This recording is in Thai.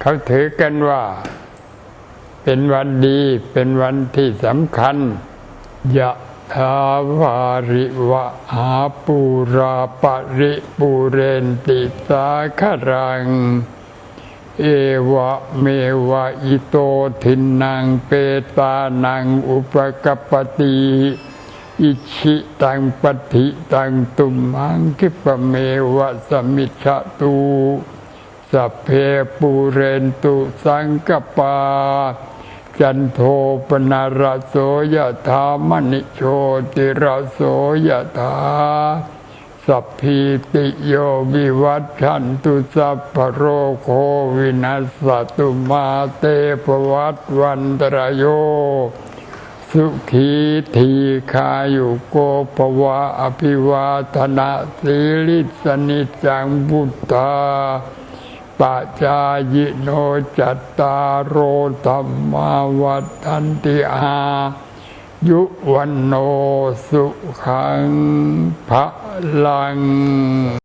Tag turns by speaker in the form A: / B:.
A: เขาถือกันว่า เป็นวันดีเป็นวันที่สำคัญยะทาวาริวะหาปูราปริปูเรนติสาครัง เอวะเมวะอิโตทินังเปตานังอุปกปปติอิชิตังปฏิตังตุมหังคิปเมวะสมิชะตู สัพเพปูเรนตุสังกปา จันโทปนารโสยธามณิโชติรโสยธาสัพพิติโยวิวัชชันตุสัพพโรโควินัสสตุมาเตภวัตวันตรโย สุขีทีคายุโกภวะอภิวาทนาสีลิสนิจังบุตตา ปะจายโนจัตตารโรธรรมาวัฏันติอายุวันโนสุขังพระลัง